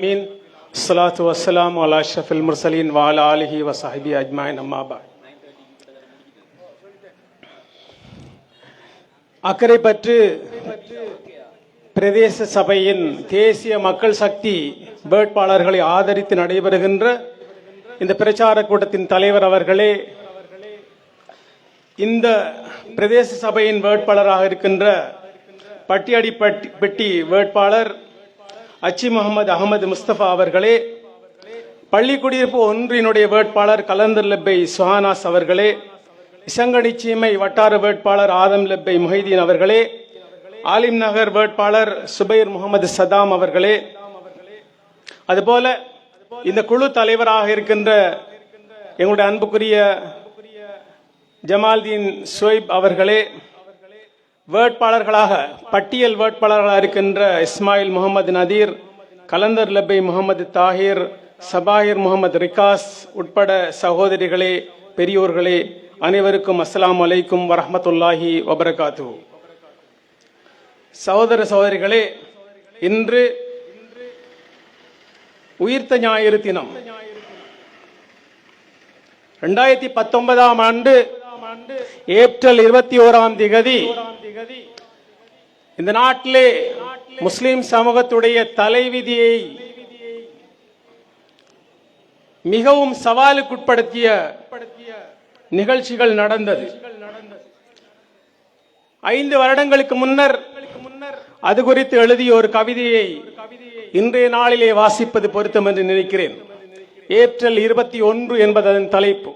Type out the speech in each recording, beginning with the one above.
மீன் சலாத்து வசலாம் அலா ஷஃபில் முர்சலின் வாலா அலிஹி வசாஹிபி அஜ்மாயின் அம்மாபா அக்கரைப்பற்று பிரதேச சபையின் தேசிய மக்கள் சக்தி வேட்பாளர்களை ஆதரித்து நடைபெறுகின்ற இந்த பிரச்சார கூட்டத்தின் தலைவர் அவர்களே இந்த பிரதேச சபையின் வேட்பாளராக இருக்கின்ற பட்டியடி பெட்டி வேட்பாளர் அச்சி முகமது அகமது முஸ்தபா அவர்களே பள்ளி குடியிருப்பு ஒன்றினுடைய வேட்பாளர் கலந்தர் லெப்பை சுஹானாஸ் அவர்களே இசங்கடி சீமை வட்டார வேட்பாளர் ஆதம் லெப்பை முஹைதீன் அவர்களே ஆலிம் நகர் வேட்பாளர் சுபைர் முகமது சதாம் அவர்களே. அதுபோல இந்த குழு தலைவராக இருக்கின்ற எங்களுடைய அன்புக்குரிய ஜமால்தீன் சுவைப் அவர்களே வேட்பாளர்களாக பட்டியல் வேட்பாளர்களாக இருக்கின்ற இஸ்மாயில் முகமது நதீர் கலந்தர் லபை முகமது தாஹிர் சபாஹிர் முகமது ரிகாஸ் உட்பட சகோதரிகளே பெரியோர்களே அனைவருக்கும் அஸ்லாம் அலைக்கும் வரமத்துல்லாஹி வபரகாத்து சகோதர சகோதரிகளே இன்று உயிர்த்த ஞாயிறு தினம். ரெண்டாயிரத்தி பத்தொன்பதாம் ஆண்டு ஏப்ரல் இருபத்தி ஓராம் திகதி இந்த நாட்டிலே முஸ்லிம் சமூகத்துடைய தலைவிதியை மிகவும் சவாலுக்குட்படுத்திய நிகழ்ச்சிகள் நடந்தது. ஐந்து வருடங்களுக்கு முன்னர் அது குறித்து எழுதிய ஒரு கவிதையை இன்றைய நாளிலே வாசிப்பது பொருத்தம் என்று நினைக்கிறேன். ஏப்ரல் இருபத்தி ஒன்று என்பது அதன் தலைப்பு.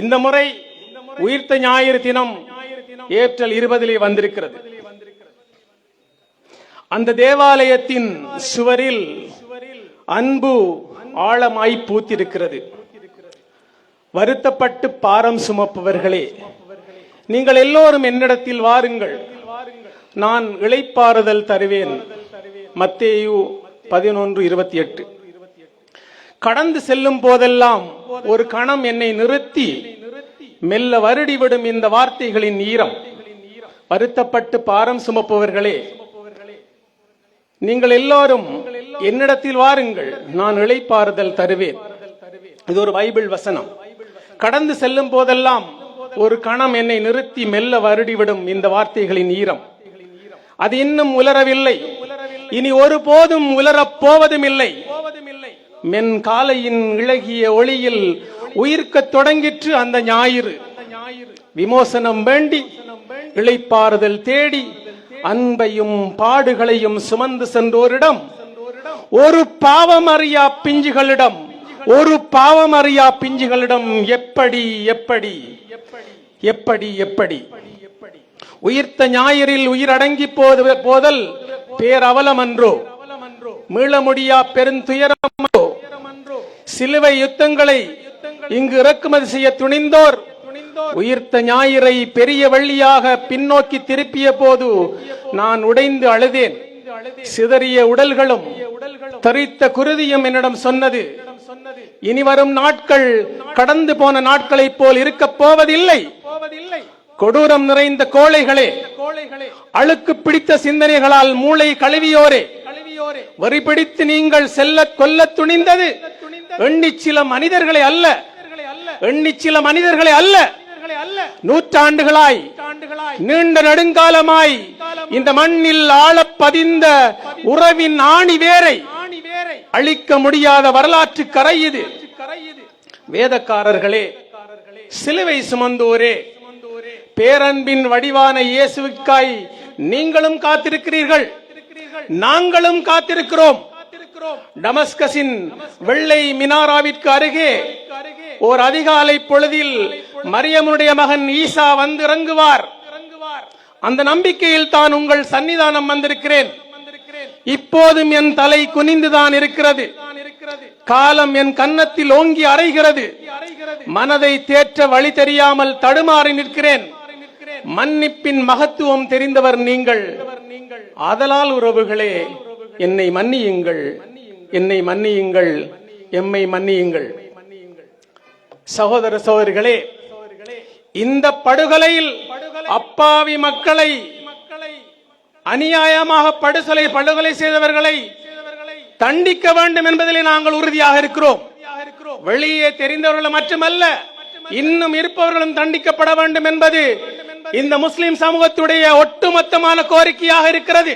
இந்த முறை உயிர்த்த ஞாயிறு தினம் ஏப்ரல் இருபதிலே வந்திருக்கிறது. அந்த தேவாலயத்தின் சுவரில் அன்பு ஆழமாய் பூத்திருக்கிறது. வருத்தப்பட்டு பாரம் சுமப்பவர்களே நீங்கள் எல்லோரும் என்னிடத்தில் வாருங்கள். நான் இழைப்பாறுதல் தருவேன். மத்தேயு பதினொன்று இருபத்தி எட்டு. கடந்து செல்லும் போதெல்லாம் ஒரு கணம் என்னை நிறுத்தி மெல்ல வருடிவிடும் இந்த வார்த்தைகளின் ஈரம். வருத்தப்பட்டு பாரம் சுமப்பவர்களே நீங்கள் எல்லோரும் என்னிடத்தில் வாருங்கள் நான் இழைப்பாறுதல் தருவேன். இது ஒரு பைபிள் வசனம். கடந்து செல்லும் போதெல்லாம் ஒரு கணம் என்னை நிறுத்தி மெல்ல வருடிவிடும் இந்த வார்த்தைகளின் ஈரம். அது இன்னும் உலரவில்லை. இனி ஒருபோதும் உலரப் போவதும் இல்லை மென் காலையின் இழகிய ஒளியில் உயிர்க்கத் தொடங்கிற்று அந்த ஞாயிறு. விமோசனம் வேண்டி இழைப்பாறுதல் தேடி அன்பையும் பாடுகளையும் சுமந்து சென்றோரிடம் ஒரு பாவம் அறியா பிஞ்சுகளிடம் ஒரு பாவம் அறியா பிஞ்சுகளிடம் எப்படி எப்படி எப்படி எப்படி. உயிர்த்த ஞாயிறில் உயிரடங்கி போது போதல் பேரவலம் அன்றோ மீள முடியா பெருந்துயரம் சிலுவை யுத்தங்களை இங்கு இறக்குமதி செய்ய துணிந்தோர். உயிர்த்த ஞாயிறை பெரிய வள்ளியாக பின்னோக்கி திருப்பிய போது நான் உடைந்து அழுதேன். சிதறிய உடல்களும் தரித்த குருதியும் என்னிடம் சொன்னது. இனி வரும் நாட்கள் கடந்து போன நாட்களைப் போல் இருக்கப் போவதில்லை. கொடூரம் நிறைந்த கோழைகளே அழுக்கு பிடித்த சிந்தனைகளால் மூளை கழுவியோரே. வரி பிடித்து நீங்கள் செல்ல கொல்ல துணிந்தது. எண்ணி சில மனிதர்களை அல்ல. எண்ணி சில மனிதர்களை அல்ல. நூற்றாண்டுகளாய் நீண்ட நெடுங்காலமாய் இந்த மண்ணில் ஆழ பதிந்த உறவின் ஆணி வேரை அழிக்க முடியாத வரலாற்று கரை இது. வேதக்காரர்களே சிலுவை சுமந்தோரே பேரன்பின் வடிவான இயேசுக்காய் நீங்களும் காத்திருக்கிறீர்கள். நாங்களும் காத்திருக்கிறோம். டமஸ்கஸின் வெள்ளை மினாராவிற்கு அருகே ஓர் அதிகாலை பொழுதில் மரியமுடைய மகன் ஈசா வந்து இறங்குவார் அந்த நம்பிக்கையில் தான் உங்கள் சன்னிதானம் வந்திருக்கிறேன். இப்போதும் என் தலை குனிந்துதான் இருக்கிறது. காலம் என் கன்னத்தில் ஓங்கி அறைகிறது. மனதை தேற்ற வழி தெரியாமல் தடுமாறி நிற்கிறேன். மன்னிப்பின் மகத்துவம் தெரிந்தவர் நீங்கள். ஆதலால் உறவுகளே என்னை மன்னியுங்கள். என்னை மன்னியுங்கள். எம்மை மன்னியுங்கள். சகோதர சகோதரிகளே இந்த படுகொலையில் அப்பாவி மக்களை அநியாயமாக படுகொலை படுகொலை செய்தவர்களை தண்டிக்க வேண்டும் என்பதிலே நாங்கள் உறுதியாக இருக்கிறோம். வெளியே தெரிந்தவர்கள் மட்டுமல்ல இன்னும் இருப்பவர்களும் தண்டிக்கப்பட வேண்டும் என்பது இந்த முஸ்லிம் சமூகத்துடைய ஒட்டுமொத்தமான கோரிக்கையாக இருக்கிறது.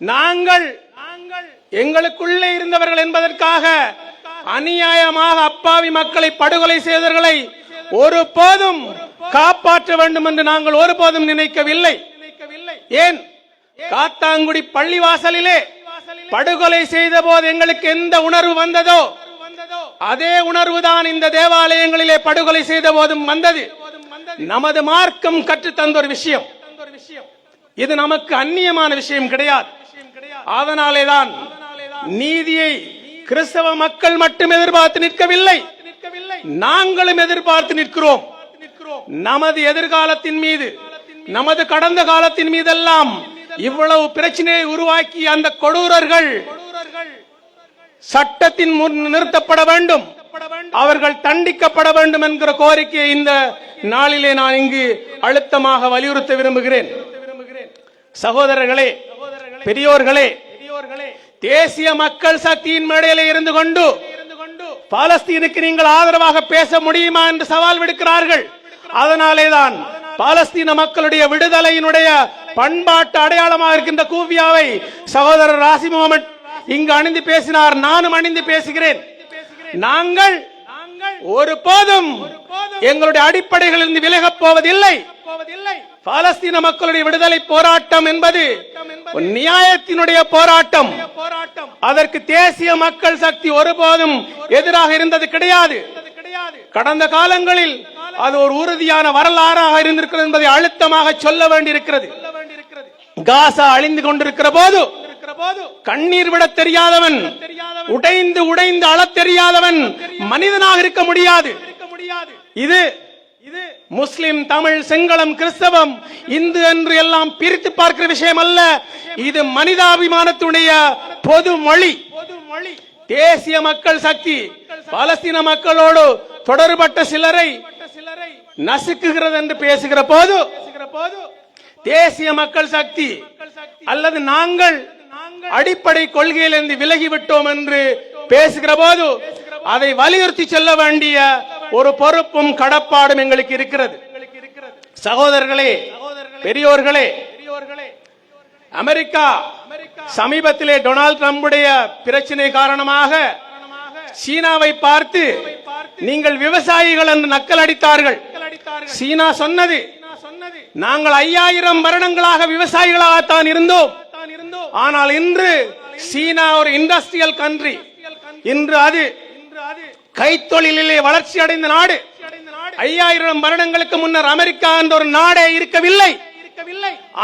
நாங்கள் எங்களுக்குள்ளே இருந்தவர்கள் என்பதற்காக அநியாயமாக அப்பாவி மக்களை படுகொலை செய்தவர்களை ஒருபோதும் காப்பாற்ற வேண்டும் என்று நாங்கள் ஒருபோதும் நினைக்கவில்லை. ஏன்? காத்தாங்குடி பள்ளிவாசலிலே படுகொலை செய்த போது எங்களுக்கு எந்த உணர்வு வந்ததோ அதே உணர்வு தான் இந்த தேவாலயங்களிலே படுகொலை செய்த போதும் வந்தது. நமது மார்க்கம் கற்றுத்தந்த ஒரு விஷயம். இது நமக்கு அந்நியமான விஷயம் கிடையாது. அதனாலேதான் நீதியை கிறிஸ்தவ மக்கள் மட்டும் எதிர்பார்த்து நிற்கவில்லை. நாங்களும் எதிர்பார்த்து நிற்கிறோம். நமது எதிர்காலத்தின் மீது நமது கடந்த காலத்தின் மீதெல்லாம் இவ்வளவு பிரச்சனையை உருவாக்கி அந்த கொடூரர்கள் சட்டத்தின் முன் நிறுத்தப்பட வேண்டும். அவர்கள் தண்டிக்கப்பட வேண்டும் என்கிற கோரிக்கையை இந்த நாளிலே நான் இங்கு அழுத்தமாக வலியுறுத்த விரும்புகிறேன். சகோதரர்களே பெரியோர்களே தேசிய மக்கள் சக்தியின் மேடையில் இருந்து கொண்டு பாலஸ்தீனுக்கு நீங்கள் ஆதரவாக பேச முடியுமா என்று சவால் விடுக்கிறார்கள். அதனாலேதான் பாலஸ்தீன மக்களுடைய விடுதலையினுடைய பண்பாட்டு அடையாளமாக இருக்கின்ற கூவியாவை சகோதரர் ராசி முகமட் இங்கு அணிந்து பேசினார். நானும் அணிந்து பேசுகிறேன். நாங்கள் ஒரு போதும் எங்களுடைய அடிப்படைகளிலிருந்து விலகப் போவதில்லை போவதில்லை. பாலஸ்தீன மக்களுடைய விடுதலை போராட்டம் என்பது ஒரு நியாயத்தினுடைய போராட்டம். அதற்கு தேசிய மக்கள் சக்தி ஒருபோதும் எதிராக இருந்தது கிடையாது. கடந்த காலங்களில் அது ஒரு உறுதியான வரலாறாக இருந்திருக்கிறது என்பதை அழுத்தமாக சொல்ல வேண்டியிருக்கிறது. காசா அழிந்து கொண்டிருக்கிற போது கண்ணீர் விட தெரியாதவன் உடைந்து உடைந்து அள தெரியாதவன் மனிதனாக இருக்க முடியாது. இது முஸ்லிம் தமிழ் சிங்களம் கிறிஸ்தவம் இந்து என்று எல்லாம் பிரித்து பார்க்கிற விஷயம் அல்ல. இது மனிதாபிமானத்துடைய பொது மொழி. தேசிய மக்கள் சக்தி பாலஸ்தீன மக்களோடு தொடர்பட்ட சிலரை நசுக்குகிறது என்று பேசுகிற போது தேசிய மக்கள் சக்தி அல்லது நாங்கள் அடிப்படை கொள்கையிலிருந்து விலகிவிட்டோம் என்று பேசுகிற போது அதை வலியுறுத்தி செல்ல வேண்டிய ஒரு பொறுப்பும் கடப்பாடும் எங்களுக்கு இருக்கிறது. சகோதரர்களே பெரியோர்களே அமெரிக்கா சமீபத்திலே டொனால்ட் ட்ரம்புடைய பிரச்சனை காரணமாக சீனாவை பார்த்து நீங்கள் விவசாயிகள் என்று நக்கல் அடித்தார்கள். சீனா சொன்னது நாங்கள் ஐயாயிரம் வருடங்களாக விவசாயிகளாகத்தான் இருந்தோம். ஆனால் இன்று சீனா ஒரு இண்டஸ்ட்ரியல் கண்ட்ரி. இன்று அது கைத்தொழிலே வளர்ச்சி அடைந்த நாடு. ஐயாயிரம் வருடங்களுக்கு முன்னர் அமெரிக்கா என்ற ஒரு நாடே இருக்கவில்லை.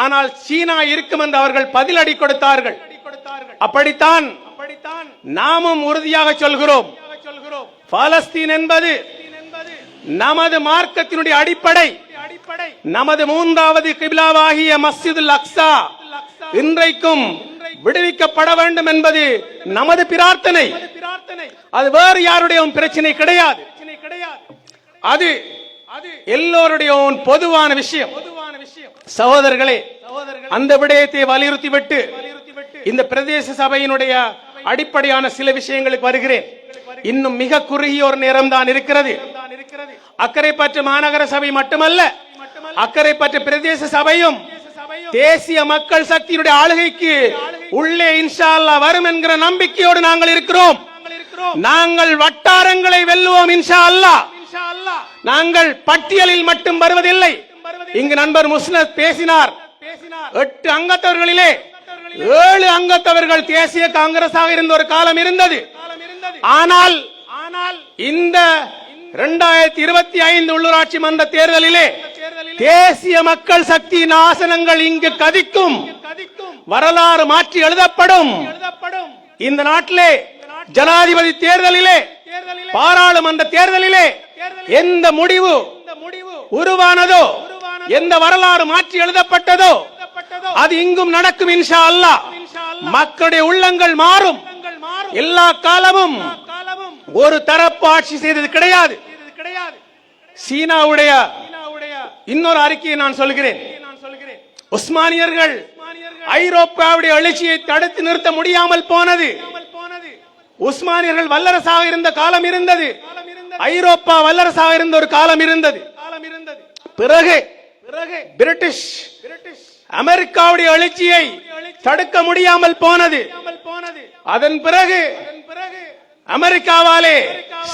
ஆனால் சீனா இருக்கும் என்று அவர்கள் பதிலடி கொடுத்தார்கள். அப்படித்தான் நாமும் உறுதியாக சொல்கிறோம். பாலஸ்தீன் என்பது நமது மார்க்கத்தினுடைய அடிப்படை. நமது மூன்றாவது கிபிலாவாகிய மஸ்ஜிதுல் அக்ஸா. இன்றைக்கும் விடுவிக்கப்பட வேண்டும் என்பது நமது பிரார்த்தனை. அது வேறு யாருடைய பிரச்சனை கிடையாது. அது எல்லோருடைய பொதுவான விஷயம். சகோதரர்களே அந்த விடயத்தை வலியுறுத்தி விட்டு இந்த பிரதேச சபையினுடைய அடிப்படையான சில விஷயங்களுக்கு வருகிறேன். இன்னும் மிக குறுகிய ஒரு நேரம் தான் இருக்கிறது அக்கரைப்பற்று மாநகர சபை மட்டுமல்ல அக்கரைப்பற்று பிரதேச சபையும் தேசிய மக்கள் சக்தியினுடைய ஆளுகைக்கு உள்ளே இன்ஷா அல்லாஹ் வரும் என்கிற நம்பிக்கையோடு நாங்கள் இருக்கிறோம். நாங்கள் வட்டாரங்களை வெல்லுவோம் இன்ஷா அல்லாஹ் நாங்கள் பட்டியலில் மட்டும் வருவதில்லை. இங்கு நண்பர் முஸ்னத் பேசினார். எட்டு அங்கத்தவர்களிலே ஏழு அங்கத்தவர்கள் தேசிய காங்கிரஸாக இருந்த ஒரு காலம் இருந்தது. ஆனால் இந்த இரண்டாயிரத்தி இருபத்தி ஐந்து உள்ளூராட்சி மன்ற தேர்தலிலே தேசிய மக்கள் சக்தியின் ஆசனங்கள் இங்கு கதிக்கும். வரலாறு மாற்றி எழுதப்படும். இந்த நாட்டிலே ஜனாதிபதி தேர்தலிலே பாராளுமன்ற தேர்தலிலே எந்த முடிவு உருவானதோ எந்த வரலாறு மாற்றி எழுதப்பட்டதோ அது இங்கும் நடக்கும் இன்ஷா அல்லாஹ். மக்களுடைய உள்ளங்கள் மாறும். எல்லா காலமும் ஒரு தரப்பு ஆட்சி செய்தது கிடையாது. சீனாவுடைய இன்னொரு அறிக்கையை நான் சொல்கிறேன். உஸ்மானியர்கள் ஐரோப்பாவுடைய எழுச்சியை தடுத்து நிறுத்த முடியாமல் போனது. உஸ்மானியர்கள் வல்லரசாக இருந்த காலம் இருந்தது. ஐரோப்பா வல்லரசாக இருந்த ஒரு காலம் இருந்தது. பிறகு பிரிட்டிஷ் அமெரிக்காவுடைய எழுச்சியை தடுக்க முடியாமல் போனது. அதன் பிறகு அமெரிக்காவாலே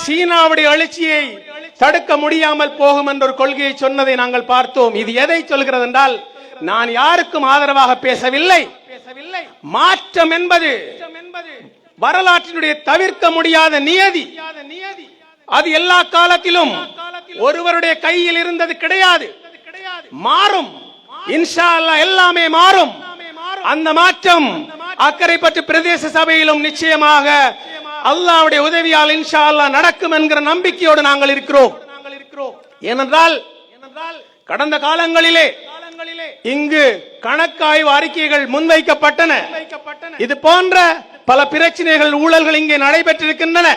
சீனாவுடைய எழுச்சியை தடுக்க முடியாமல் போகும் என்ற ஒரு கொள்கையை சொன்னதை நாங்கள் பார்த்தோம். இது எதை சொல்கிறது என்றால் நான் யாருக்கும் ஆதரவாக பேசவில்லை. மாற்றம் என்பது வரலாற்றினுடைய தவிர்க்க முடியாத நியதி. அது எல்லா காலத்திலும் ஒருவருடைய கையில் இருந்தது கிடையாது. மாறும். இன்ஷா அல்லாஹ் எல்லாமே மாறும். அந்த மாற்றம் அக்கரைப்பற்று பிரதேச சபையிலும் நிச்சயமாக அல்லாவுடைய உதவியால் இன்ஷா அல்லாஹ் நடக்கும் என்கிற நம்பிக்கையோடு நாங்கள் இருக்கிறோம். ஏனென்றால் கடந்த காலங்களிலே இங்கு கணக்காய்வு அறிக்கைகள் முன்வைக்கப்பட்டன. இது போன்ற பல பிரச்சனைகள் ஊழல்கள் இங்கே நடைபெற்றிருக்கின்றன.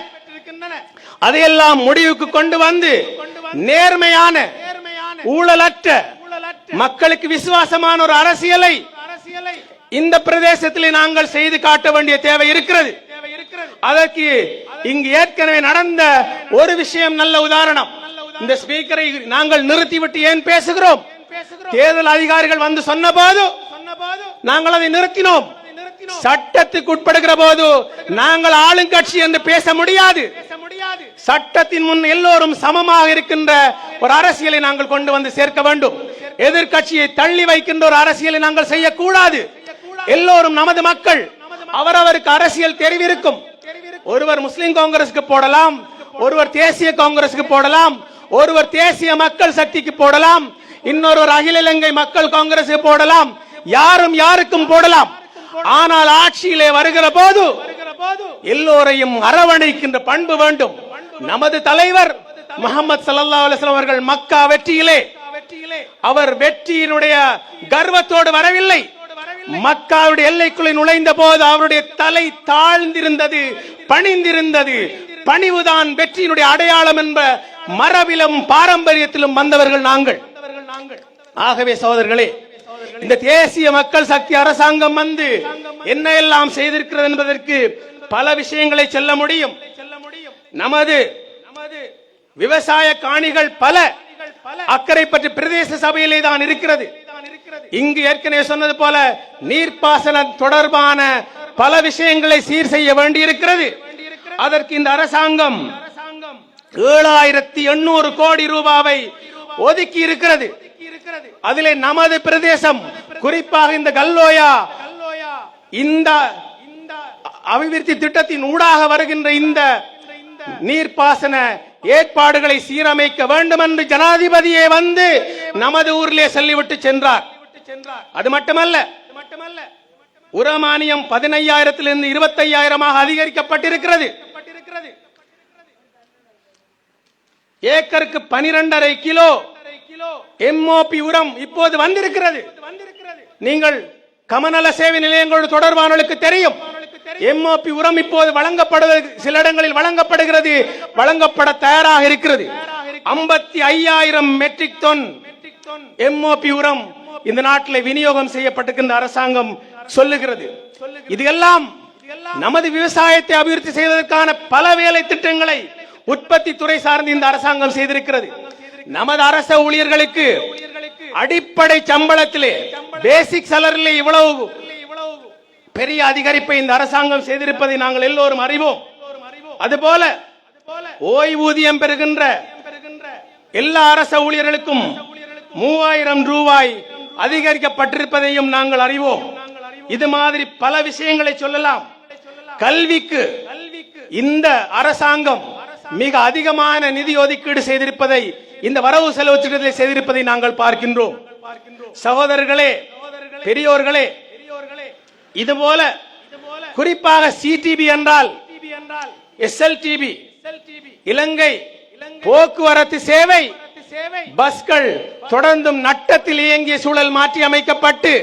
அதையெல்லாம் முடிவுக்கு கொண்டு வந்து நேர்மையான ஊழலற்ற மக்களுக்கு விசுவாசமான ஒரு அரசியலை இந்த பிரதேசத்திலே நாங்கள் செய்து காட்ட வேண்டிய தேவை இருக்கிறது. அதற்கு இங்கு ஏற்கனவே நடந்த ஒரு விஷயம் நல்ல உதாரணம். இந்த ஸ்பீக்கரை நாங்கள் நிறுத்திவிட்டு ஏன் பேசுகிறோம்? தேர்தல் அதிகாரிகள் வந்து சொன்னபோது நாங்கள் அதை நிறுத்தினோம். சட்டத்துக்கு உட்படுகிற போது நாங்கள் ஆளுங்கட்சி என்று பேச முடியாது. சட்டத்தின் முன் எல்லோரும் சமமாக இருக்கின்ற ஒரு அரசியலை நாங்கள் கொண்டு வந்து சேர்க்க வேண்டும். எதிர்க்கட்சியை தள்ளி வைக்கின்ற ஒரு அரசியலை நாங்கள் செய்யக்கூடாது. எல்லோரும் நமது மக்கள் அவரவருக்கு அரசியல் தெரிவிருக்கும். ஒருவர் முஸ்லிம் காங்கிரஸுக்கு போடலாம் ஒருவர் தேசிய காங்கிரஸுக்கு போடலாம் ஒருவர் தேசிய மக்கள் சக்திக்கு போடலாம் இன்னொருவர் அகில இலங்கை மக்கள் காங்கிரஸுக்கு போடலாம் யாரும் யாருக்கும் போடலாம். ஆனால் ஆட்சியிலே வருகிற போது எல்லோரையும் அரவணைக்கின்ற பண்பு வேண்டும். நமது தலைவர் முகமது சல்லா அலிஸ்லாம் அவர்கள் மக்கா வெற்றியிலே அவர் வெற்றியினுடைய கர்வத்தோடு வரவில்லை. மக்காவுடைய எல்லைக்குள்ளே நுழைந்த போது அவருடைய தலை தாழ்ந்திருந்தது பணிந்திருந்தது. பணிவுதான் வெற்றியினுடைய அடையாளம் என்ற மரபிலும் பாரம்பரியத்திலும் வந்தவர்கள் நாங்கள். ஆகவே சோதர்களே இந்த தேசிய மக்கள் சக்தி அரசாங்கம் வந்து என்ன எல்லாம் செய்திருக்கிறது என்பதற்கு பல விஷயங்களை சொல்ல முடியும். நமது விவசாய காணிகள் பல. அக்கறை பற்றி பிரதேச சபையிலே தான் இருக்கிறது. இங்கு ஏற்கனவே சொன்னது போல நீர்ப்பாசனம் தொடர்பான பல விஷயங்களை சீர் செய்ய வேண்டியிருக்கிறது. அதற்கு இந்த அரசாங்கம் ஏழாயிரத்தி எண்ணூறு கோடி ரூபாவை ஒதுக்கி இருக்கிறது. அதிலே நமது பிரதேசம் குறிப்பாக இந்த கல்லோயா இந்த அபிவிருத்தி திட்டத்தின் ஊடாக வருகின்ற இந்த நீர்ப்பாசன ஏற்பாடுகளை சீரமைக்க வேண்டும் என்று ஜனாதிபதியே வந்து நமது ஊரிலே சொல்லிவிட்டு சென்றார். அது மட்டுமல்ல உரமானியம் பதினையாயிரத்திலிருந்து இருபத்தையாயிரமாக அதிகரிக்கப்பட்டிருக்கிறது. ஏக்கருக்கு பனிரெண்டரை கிலோ எம்ஓபி உரம் இப்போது வந்திருக்கிறது. நீங்கள் கமநல சேவை நிலையங்களோடு தொடர்பானவர்களுக்கு தெரியும். எம்ஓபி உரம் இப்போது வழங்கப்படுவது சில இடங்களில் வழங்கப்படுகிறது வழங்கப்பட தயாராக இருக்கிறது. ஐம்பத்தி ஐயாயிரம் மெட்ரிக் டன் எம்ஓபி உரம் இந்த நாட்டில் விநியோகம் செய்யப்பட்டிருக்கின்ற அரசாங்கம் சொல்லுகிறது. இது எல்லாம் நமது விவசாயத்தை அபிவிருத்தி செய்வதற்கான பல வேலை திட்டங்களை உற்பத்தி துறை சார்ந்து இந்த அரசாங்கம் செய்திருக்கிறது. நமது அரச ஊழியர்களுக்கு அடிப்படை சம்பளத்திலே பேசிக் சலரிலே இவ்வளவு பெரிய அதிகரிப்பை இந்த அரசாங்கம் செய்திருப்பதை நாங்கள் எல்லோரும் அறிவோம். அதுபோல ஓய்வூதியம் பெறுகின்ற எல்லா அரச ஊழியர்களுக்கும் மூவாயிரம் ரூபாய் அதிகரிக்கப்பட்டிருப்பதையும் நாங்கள் அறிவோம். இது மாதிரி பல விஷயங்களை சொல்லலாம். கல்விக்கு இந்த அரசாங்கம் மிக அதிகமான நிதி ஒதுக்கீடு செய்திருப்பதை இந்த வரவு செலவு திட்டத்தில் செய்திருப்பதை நாங்கள் பார்க்கின்றோம். சகோதரர்களே பெரியோர்களே இது போல குறிப்பாக சிடிபி என்றால் எஸ்எல்டிபி இலங்கை போக்குவரத்து சேவை பஸ்கள் தொடர்ந்தும் நட்டத்தில் இயங்கிய சூழல் மாற்றி அமைக்கப்பட்டு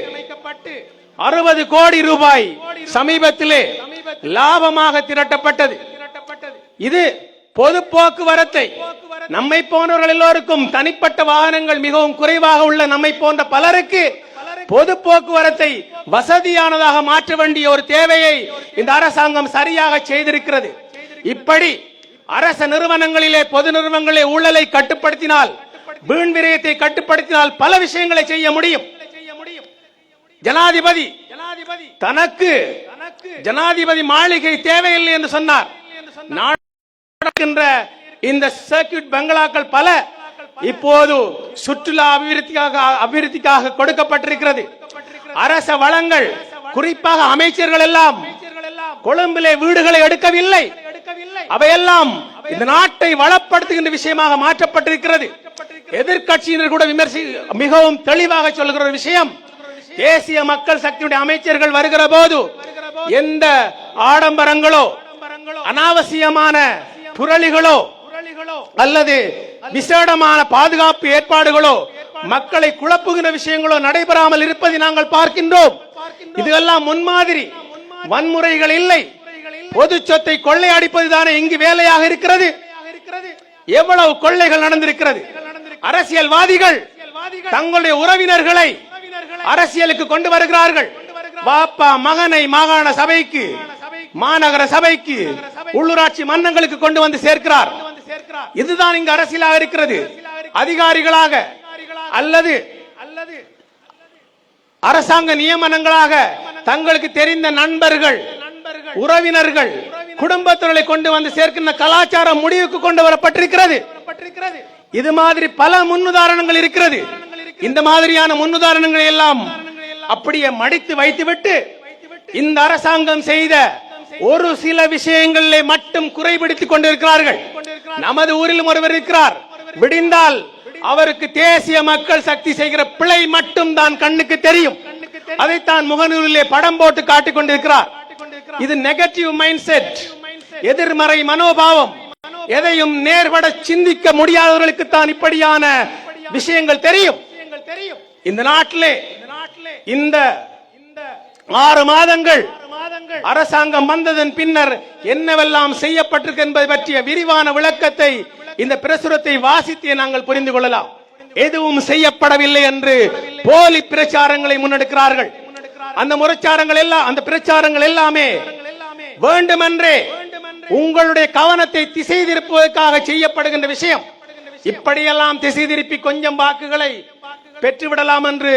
அறுபது கோடி ரூபாய் சமீபத்திலே லாபமாக திரட்டப்பட்டது. இது பொது போக்குவரத்தை. நம்மை போன்றவர்கள் எல்லோருக்கும் தனிப்பட்ட வாகனங்கள் மிகவும் குறைவாக உள்ள நம்மை போன்ற பலருக்கு பொது போக்குவரத்தை வசதியானதாக மாற்ற வேண்டிய ஒரு தேவையை இந்த அரசாங்கம் சரியாக செய்திருக்கிறது. இப்படி அரச நிறுவனங்களிலே பொது நிறுவனங்களிலே ஊழலை கட்டுப்படுத்தினால் வீண் விரயத்தை கட்டுப்படுத்தினால் பல விஷயங்களை செய்ய முடியும். ஜனாதிபதி ஜனாதிபதி தனக்கு ஜனாதிபதி மாளிகை தேவையில்லை என்று சொன்னார். நடக்கின்ற இந்த சர்க்கியூட் பங்களாக்கள் பல இப்போது சுற்றுலா அபிவிருத்திக்காக அபிவிருத்திக்காக கொடுக்கப்பட்டிருக்கிறது. அரச வளங்கள் குறிப்பாக அமைச்சர்கள் எல்லாம் கொழும்பிலே வீடுகளை எடுக்கவில்லை. அவையெல்லாம் இந்த நாட்டை வளப்படுத்துகின்ற விஷயமாக மாற்றப்பட்டிருக்கிறது. எதிர்க்கட்சியினர் கூட விமர்சி மிகவும் தெளிவாக சொல்கிற ஒரு விஷயம். தேசிய மக்கள் சக்தியுடைய அமைச்சர்கள் வருகிற போது எந்த ஆடம்பரங்களோ அனாவசியமான புரளிகளோ அல்லது விசேடமான பாதுகாப்பு ஏற்பாடுகளோ மக்களை குழப்புகிற விஷயங்களோ நடைபெறாமல் இருப்பதை நாங்கள் பார்க்கின்றோம். இதெல்லாம் முன்மாதிரி. வன்முறைகள் இல்லை. பொது சொத்தை கொள்ளையடிப்பதுதானே இங்கு வேலையாக இருக்கிறது. எவ்வளவு கொள்ளைகள் நடந்திருக்கிறது. அரசியல்வாதிகள் தங்களுடைய உறவினர்களை அரசியலுக்கு கொண்டு வருகிறார்கள். பாப்பா மகனை மாகாண சபைக்கு மாநகர சபைக்கு உள்ளூராட்சி மன்னங்களுக்கு கொண்டு வந்து சேர்க்கிறார். இதுதான் இங்கு அரசியலாக இருக்கிறது. அதிகாரிகளாக அல்லது அல்லது அரசாங்க நியமனங்களாக தங்களுக்கு தெரிந்த நண்பர்கள் உறவினர்கள் குடும்பத்தினரை கொண்டு வந்து சேர்க்கின்ற கலாச்சாரம் முடிவுக்கு கொண்டு வரப்பட்டிருக்கிறது. இது மாதிரி பல முன்னுதாரணங்கள் இருக்கிறது. இந்த மாதிரியான முன்னுதாரணங்களை எல்லாம் அப்படியே மடித்து வைத்துவிட்டு இந்த அரசாங்கம் செய்த ஒரு சில விஷயங்களிலே மட்டும் குறைபிடித்துக் கொண்டிருக்கிறார்கள். நமது ஊரிலும் ஒருவர் இருக்கிறார். விடிந்தால் அவருக்கு தேசிய மக்கள் சக்தி செய்கிற பிழை மட்டும் தான் கண்ணுக்கு தெரியும். அதைத்தான் முகநூலிலே படம் போட்டு காட்டிக் கொண்டிருக்கிறார். இது நெகட்டிவ் மைண்ட் செட் எதிர்மறை மனோபாவம். எதையும் நேர்பட சிந்திக்க முடியாதவர்களுக்கு தான் இப்படியான விஷயங்கள் தெரியும். இந்த நாட்டிலே இந்த ஆறு மாதங்கள் அரசாங்கம் வந்ததன் பின்னர் என்னவெல்லாம் செய்யப்பட்டிருக்கு என்பது பற்றிய விரிவான விளக்கத்தை இந்த பிரசுரத்தை வாசித்து நாங்கள் புரிந்து கொள்ளலாம். எதுவும் செய்யப்படவில்லை என்று போலி பிரச்சாரங்களை முன்னெடுக்கிறார்கள். அந்த முறைச்சாரங்கள் எல்லாம் அந்த பிரச்சாரங்கள் எல்லாமே வேண்டுமென்றே உங்களுடைய கவனத்தை திசை திருப்புவதற்காக செய்யப்படுகின்ற விஷயம். இப்படியெல்லாம் திசை திருப்பி கொஞ்சம் வாக்குகளை பெற்றுவிடலாம் என்று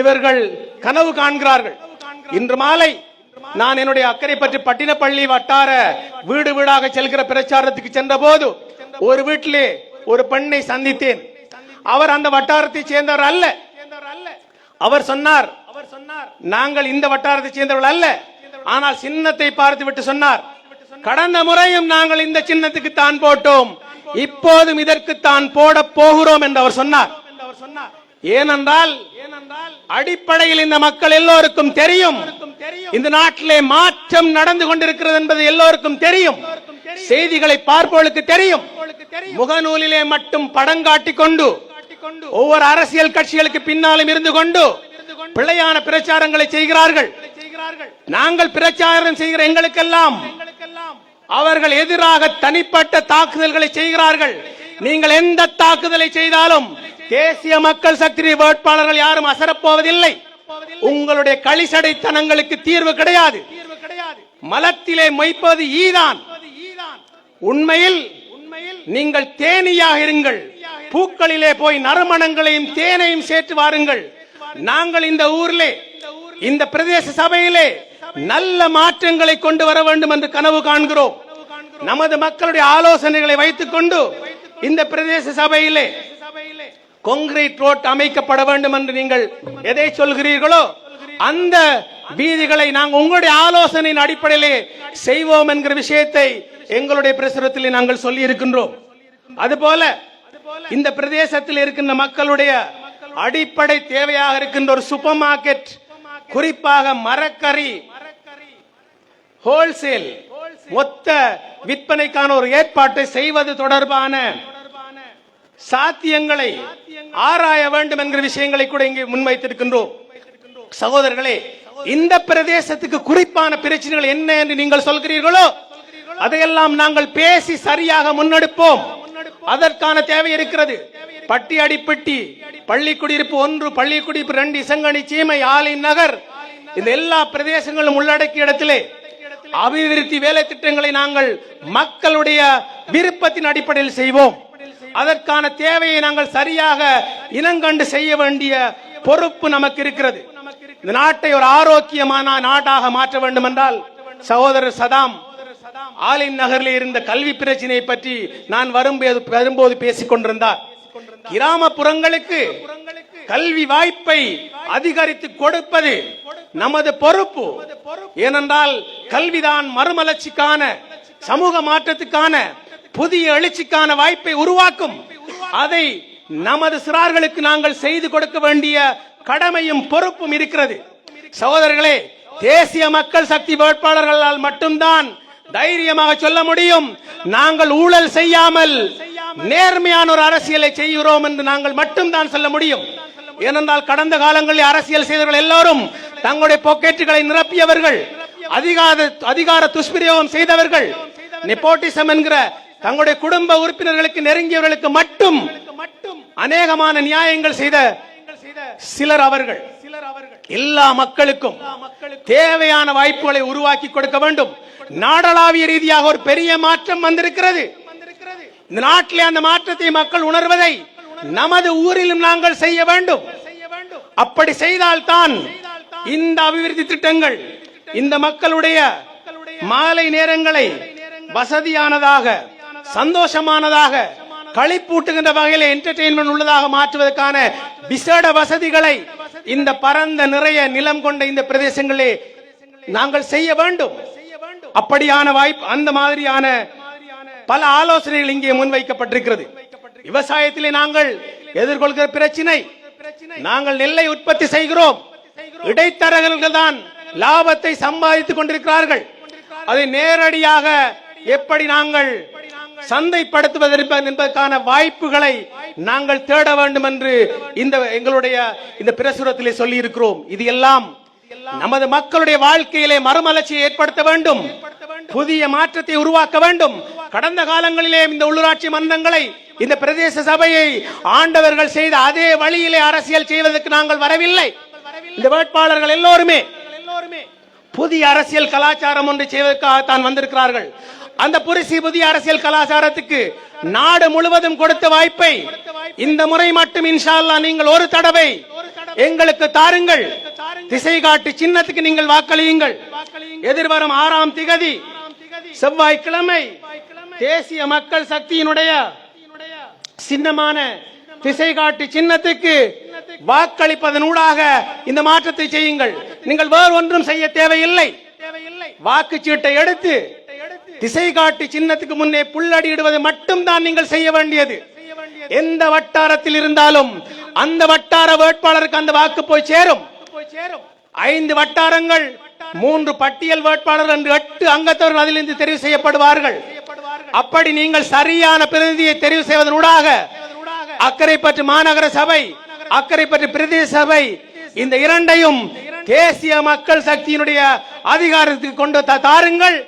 இவர்கள் கனவு காண்கிறார்கள். இன்று மாலை நான் என்னுடைய அக்கறை பற்றி பட்டினப்பள்ளி வட்டார வீடு வீடாக செல்கிற பிரச்சாரத்துக்கு சென்ற போது ஒரு வீட்டிலே ஒரு பெண்ணை சந்தித்தேன். அவர் அந்த வட்டாரத்தை சேர்ந்தவர் அல்ல. அவர் சொன்னார் அவர் சொன்னார் நாங்கள் இந்த வட்டாரத்தை சேர்ந்தவர்கள் அல்ல. ஆனால் சின்னத்தை பார்த்து விட்டு சொன்னார் கடந்த முறையும் நாங்கள் இந்த சின்னத்துக்கு தான் போட்டோம். இப்போதும் இதற்கு தான் போட போகிறோம் என்று அவர் சொன்னார். ஏனென்றால் அடிப்படையில் இந்த மக்கள் எல்லோருக்கும் தெரியும். இந்த நாட்டிலே மாற்றம் நடந்து கொண்டிருக்கிறது என்பது எல்லோருக்கும் தெரியும். செய்திகளை பார்ப்பவர்களுக்கு தெரியும். முகநூலிலே மட்டும் படம் காட்டிக் கொண்டு ஒவ்வொரு அரசியல் கட்சிகளுக்கு பின்னாலும் இருந்து கொண்டு பிழையான பிரச்சாரங்களை செய்கிறார்கள். நாங்கள் பிரச்சாரம் செய்கிற எங்களுக்கெல்லாம் அவர்கள் எதிராக தனிப்பட்ட தாக்குதல்களை செய்கிறார்கள். நீங்கள் எந்த தாக்குதலை செய்தாலும் தேசிய மக்கள் சக்தி வேட்பாளர்கள் யாரும் அசரப்போவதில்லை. உங்களுடைய களிசடைத்தனங்களுக்கு தீர்வு கிடையாது. மலத்திலே மொய்ப்பது ஈதான். உண்மையில் நீங்கள் தேனியாக இருங்கள். பூக்களிலே போய் நறுமணங்களையும் தேனையும் சேர்த்து வாருங்கள். நாங்கள் இந்த ஊரிலே இந்த பிரதேச சபையிலே நல்ல மாற்றங்களை கொண்டு வர வேண்டும் என்று கனவு காண்கிறோம். நமது மக்களுடைய ஆலோசனைகளை வைத்துக் கொண்டு இந்த பிரதேச சபையிலே கொங்கிரீட் ரோட் அமைக்கப்பட வேண்டும் என்று நீங்கள் எதை சொல்கிறீர்களோ அந்த வீதிகளை நாங்கள் உங்களுடைய ஆலோசனையின் அடிப்படையிலே செய்வோம் என்கிற விஷயத்தை எங்களுடைய பிரசுரத்தில் நாங்கள் சொல்லி இருக்கின்றோம் அதுபோல இந்த பிரதேசத்தில் இருக்கின்ற மக்களுடைய அடிப்படை தேவையாக இருக்கின்ற ஒரு சூப்பர் மார்க்கெட் குறிப்பாக மரக்கறி ஹோல்சேல் மொத்த விற்பனைக்கான ஒரு ஏற்பாட்டை செய்வது தொடர்பான சாத்தியங்களை ஆராய வேண்டும் என்கிற விஷயங்களை கூட இங்கே முன்வைத்திருக்கின்றோம். சகோதரர்களே இந்த பிரதேசத்துக்கு குறிப்பான பிரச்சனைகள் என்ன என்று நீங்கள் சொல்கிறீர்களோ அதையெல்லாம் நாங்கள் பேசி சரியாக முன்னெடுப்போம். அதற்கான தேவை இருக்கிறது. பட்டி அடிப்பட்டி பள்ளி குடியிருப்பு ஒன்று பள்ளி குடியிருப்பு ரெண்டு இசங்கனி சீமை ஆலின் நகர் இந்த எல்லா பிரதேசங்களும் உள்ளடக்கிய இடத்திலே அபிவிருத்தி வேலை திட்டங்களை நாங்கள் மக்களுடைய விருப்பத்தின் அடிப்படையில் செய்வோம். அதற்கான தேவையை நாங்கள் சரியாக இனங்கண்டு செய்ய வேண்டிய பொறுப்பு நமக்கு இருக்கிறது. இந்த நாட்டை ஒரு ஆரோக்கியமான நாடாக மாற்ற வேண்டும் என்றால் சகோதரர் சதாம் ஆலிம் நகரில் இருந்த கல்வி பிரச்சனையை பற்றி நான் வரும்போது வரும்போது பேசிக் கொண்டிருந்தார் கிராமப்புறங்களுக்கு கல்வி வாய்ப்பை அதிகரித்து கொடுப்பது நமது பொறுப்பு. ஏனென்றால் கல்விதான் மறுமலர்ச்சிக்கான சமூக மாற்றத்துக்கான புதிய எழுச்சிக்கான வாய்ப்பை உருவாக்கும். அதை நமது சிறார்களுக்கு நாங்கள் செய்து கொடுக்க வேண்டிய கடமையும் பொறுப்பும் இருக்கிறது. சகோதரர்களே தேசிய மக்கள் சக்தி வேட்பாளர்களால் மட்டும்தான் தைரியமாக சொல்ல முடியும். நாங்கள் ஊழல் செய்யாமல் நேர்மையான ஒரு அரசியலை செய்கிறோம் என்று நாங்கள் மட்டும்தான் சொல்ல முடியும். ஏனென்றால் கடந்த காலங்களில் அரசியல் செய்தவர்கள் எல்லாரும் தங்களுடைய பாக்கெட்டுகளை நிரப்பியவர்கள் அதிகார அதிகார துஷ்பிரயோகம் செய்தவர்கள் நெப்போட்டிசம் என்கிற தங்களுடைய குடும்ப உறுப்பினர்களுக்கு நெருங்கியவர்களுக்கு மட்டும் அநேகமான நியாயங்கள் செய்த சிலர் அவர்கள். எல்லா மக்களுக்கும் தேவையான வாய்ப்புகளை உருவாக்கி கொடுக்க வேண்டும். நாடளாவிய ரீதியாக ஒரு பெரிய மாற்றம் வந்திருக்கிறது. இந்த நாட்டிலே அந்த மாற்றத்தை மக்கள் உணர்வதை நமது ஊரிலும் நாங்கள் செய்ய வேண்டும். அப்படி செய்தால்தான் இந்த அபிவிருத்தி திட்டங்கள் இந்த மக்களுடைய மாலை நேரங்களை வசதியானதாக சந்தோஷமானதாக களிப்பூட்டுகின்ற வகையில் என்டர்டெயின்மெண்ட் உள்ளதாக மாற்றுவதற்கான விசேட வசதிகளை இந்த பரந்த நிறைய நிலம் கொண்ட இந்த பிரதேசங்களே நாங்கள் செய்ய வேண்டும். அப்படியான வாய்ப்பு அந்த மாதிரியான பல ஆலோசனைகள் இங்கே முன்வைக்கப்பட்டிருக்கிறது. விவசாயத்திலே நாங்கள் எதிர்கொள்கிற பிரச்சனை நாங்கள் நெல்லை உற்பத்தி செய்கிறோம். இடைத்தரகர்கள் தான் லாபத்தை சம்பாதித்துக் கொண்டிருக்கிறார்கள். அதை நேரடியாக எப்படி நாங்கள் சந்தைப்படுத்துவதற்கு என்பதற்கான வாய்ப்புகளை நாங்கள் தேட வேண்டும் என்று இந்த எங்களுடைய இந்த பிரசுரத்திலே சொல்லி இருக்கிறோம் இது எல்லாம் நமது மக்களுடைய வாழ்க்கையிலே மறுமலர்ச்சியை ஏற்படுத்த வேண்டும். புதிய மாற்றத்தை உருவாக்க வேண்டும். கடந்த காலங்களிலே இந்த உள்ளூராட்சி மன்றங்களை இந்த பிரதேச சபையை ஆண்டவர்கள் செய்த அதே வழியிலே அரசியல் செய்வதற்கு நாங்கள் வரவில்லை. இந்த வேட்பாளர்கள் எல்லோருமே புதிய அரசியல் கலாச்சாரம் ஒன்று செய்வதற்காகத்தான் வந்திருக்கிறார்கள். அந்த புரிசி புதிய அரசியல் கலாச்சாரத்துக்கு நாடு முழுவதும் கொடுத்த வாய்ப்பை இந்த முறை மட்டும் இன்ஷா அல்லாஹ் நீங்கள் ஒரு தடவை எங்களுக்கு தாருங்கள். திசை காட்டு சின்னத்துக்கு நீங்கள் வாக்களியுங்கள். எதிர்வரும் ஆறாம் திகதி செவ்வாய்க்கிழமை தேசிய மக்கள் சக்தியினுடைய சின்னமான திசை காட்டி சின்னத்துக்கு வாக்களிப்பதன் ஊடாக இந்த மாற்றத்தை செய்யுங்கள். நீங்கள் வேறு ஒன்றும் செய்ய தேவையில்லை. வாக்குச்சீட்டை எடுத்து திசை காட்டி சின்னத்துக்கு முன்னே புல்லடியிடுவது மட்டும்தான் நீங்கள் செய்ய வேண்டியது. எந்த வட்டாரத்தில் இருந்தாலும் அந்த வட்டார வேட்பாளருக்கு அந்த வாக்கு போய் சேரும். ஐந்து வட்டாரங்கள் மூன்று பட்டியல் வேட்பாளர் என்று எட்டு அங்கத்தவர்கள் அதிலிருந்து தெரிவு செய்யப்படுவார்கள். அப்படி நீங்கள் சரியான பிரதிநிதியை தெரிவு செய்வதனூடாக அக்கரைப்பற்று மாநகர சபை அக்கரைப்பற்று பிரதேச சபை இந்த இரண்டையும் தேசிய மக்கள் சக்தியினுடைய அதிகாரத்துக்கு கொண்டு தாருங்கள்.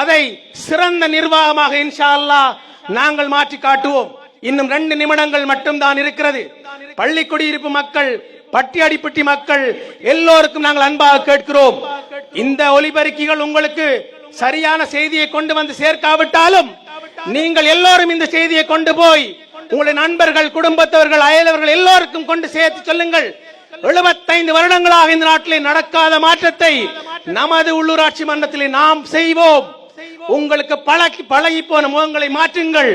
அதை சிறந்த நிர்வாகமாக இன்ஷா அல்லாஹ் நாங்கள் மாற்றி காட்டுவோம். இன்னும் ரெண்டு நிமிடங்கள் மட்டும்தான் இருக்கிறது. பள்ளி குடியிருப்பு மக்கள் பட்டியடிப்பட்டி மக்கள் எல்லோருக்கும் நாங்கள் அன்பாக கேட்கிறோம். இந்த ஒலிபெருக்கிகள் உங்களுக்கு சரியான செய்தியை கொண்டு வந்து சேர்க்காவிட்டாலும் நீங்கள் எல்லோரும் இந்த செய்தியை கொண்டு போய் உங்களுடைய நண்பர்கள் குடும்பத்தவர்கள் அயலவர்கள் எல்லோருக்கும் கொண்டு சேர்த்து சொல்லுங்கள். எழுபத்தைந்து வருடங்களாக இந்த நாட்டிலே நடக்காத மாற்றத்தை நமது உள்ளூராட்சி மன்றத்திலே நாம் செய்வோம். உங்களுக்கு பழகி பழகி போன முகங்களை மாற்றுங்கள்.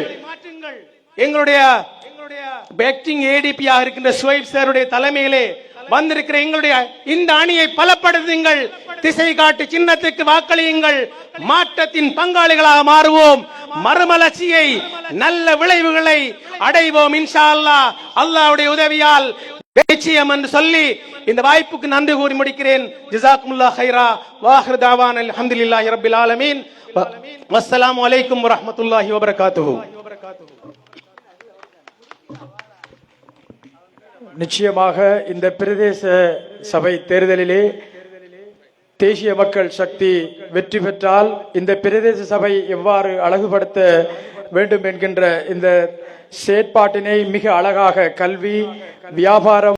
எங்களுடைய ஆக்டிங் ஏடிபியாக இருக்கின்ற சுவைப் சாருடைய தலைமையிலே வந்திருக்கிற எங்களுடைய இந்த அணியை பலப்படுத்துங்கள். திசை காட்டு சின்னத்துக்கு வாக்களியுங்கள். மாற்றத்தின் பங்காளிகளாக மாறுவோம். மறுமலர்ச்சியை நல்ல விளைவுகளை அடைவோம் இன்ஷா அல்லாஹ். அல்லாஹ்வுடைய உதவியால் நிச்சயம் என்று சொல்லி இந்த வாய்ப்புக்கு நன்றி கூறி முடிக்கிறேன். ஜிசாக்குமுல்லா ஹைரா வாஹிர் தாவான் அல்ஹம்துலில்லாஹி ரப்பில் ஆலமீன். வ- வஸ்ஸலாமு அலைக்கும் வரஹ்மத்துல்லாஹி வபரகாத்துஹு. நிச்சயமாக இந்த பிரதேச சபை தேர்தலிலே தேசிய மக்கள் சக்தி வெற்றி பெற்றால் இந்த பிரதேச சபை எவ்வாறு அழகுபடுத்த வேண்டும் என்கின்ற இந்த செயற்பாட்டினை மிக அழகாக கல்வி வியாபாரம்